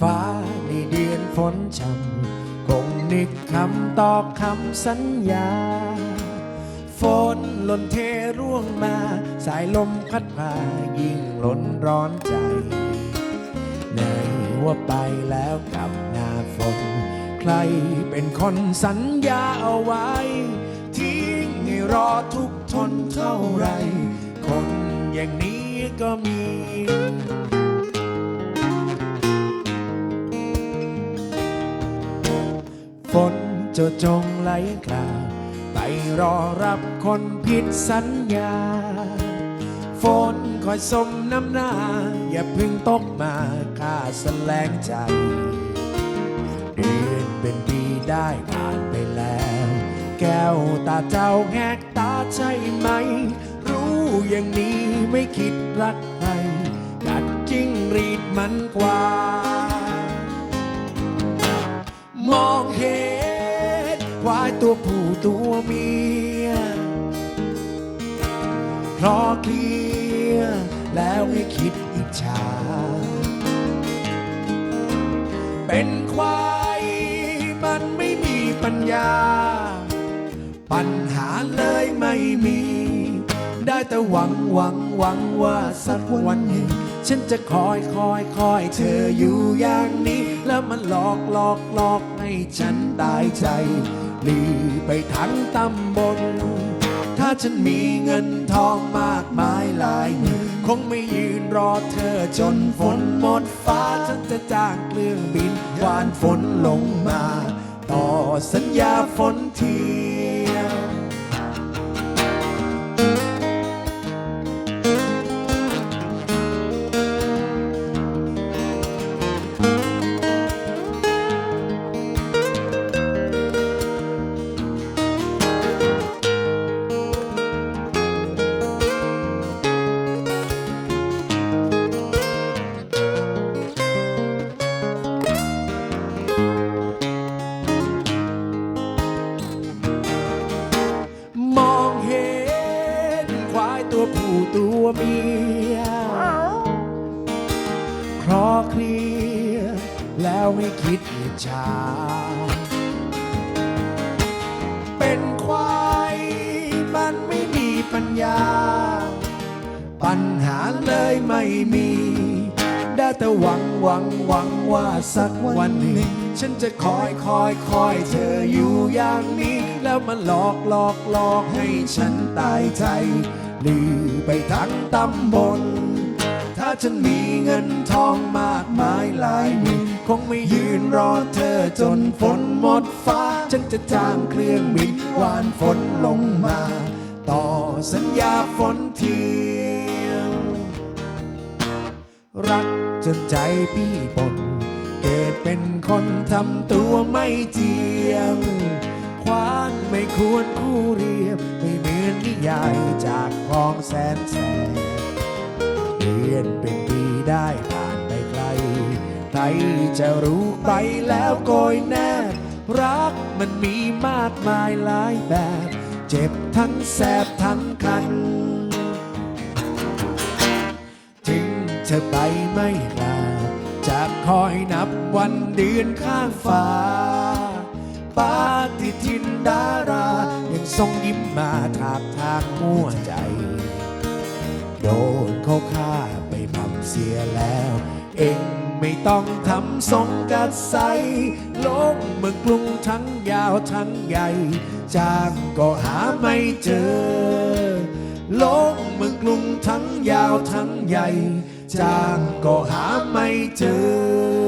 ฟ้าในเดือนฝนช่ำคงนึกคำต่อคำสัญญา ฝนหล่นเทร่วงมา สายลมพัดพายิ่งล้นร้อนใจ ในว่าไปแล้วกับหน้าฝน ใครเป็นคนสัญญาเอาไว้ ทิ้งให้รอทุกทนเท่าไร คนอย่างนี้ก็มี ฝนจะจงไหลกลาไปรอรับคนผิดสัญญา ฝนคอยสมน้ำหน้า อย่าเพึ่งตกมาข้าแสลงใจเดือนเป็นปีได้ผ่านไปแล้ว แก้วตาเจ้าแงกตาใช่ไหม รู้อย่างนี้ไม่คิดรักใครกัดจิ้งรีดมันกว่า มองเห็นควายตัวผู้ตัวเมียคลอเคลียร์แล้วให้คิดอิจฉา เป็นควายมันไม่มีปัญญา ปัญหาเลยไม่มี ได้แต่หวังหวังหวังว่าสักวันหนึ่งฉันจะคอยคอยคอยเธออยู่อย่าง มันหลอกหลอกหลอกให้ฉันตายใจลือไปทั้งตำบล ถ้าฉันมีเงินทองมากมายหลายมื่นคงไม่ยืนรอเธอจนฝนหมดฟ้า ฉันจะจ้างเครื่องบินวานฝนลงมา ต่อสัญญาฝนที ผู้ตัวเมียคลอเคลียแล้วไม่คิดอิจฉาเป็นควายมันไม่มีปัญญา ปัญหาเลยไม่มี ได้แต่หวังหวังหวังว่าสักวันหนึ่ง ฉันจะคอยคอยคอยเธออยู่อย่างนี้ แล้วมันหลอกหลอกหลอกให้ฉันตายใจ ลือไปทั้งตำบล ถ้าฉันมีเงินทองมากมายหลายหมื่นคงไม่ยืนรอเธอจนฝนหมดฟ้า ฉันจะจ้างเครื่องบินวานฝนลงมา ต่อสัญญาฝนเทียมรักจนใจพี่ปนเกิดเป็นคนทำตัวไม่เจียมควานไม่ควรคู่เรียบไม่มื อนนิยายจากคลองแสนแสบเดือนเป็นปีได้ผ่านไปไกลใครจะรู้ไปแล้วโกยแนบรักมันมีมากมายหลายแบบ เจ็บทั้งแสบทั้งคัน ถึงเธอไปไม่ลาจะคอยนับวันเดือนข้างฟ้า ปาฏิทินดารา ยังทรงยิ้มมาทาบทางหัวใจ โดนเขาฆ่าไปหม่ำเสียแล้ว เองไม่ต้องทำทรงกัดใสลงเมืองกรุงทั้งยาวทั้งใหญ่ จากก็หาไม่เจอ โลกเมืองกรุงทั้งยาวทั้งใหญ่ จากก็หาไม่เจอ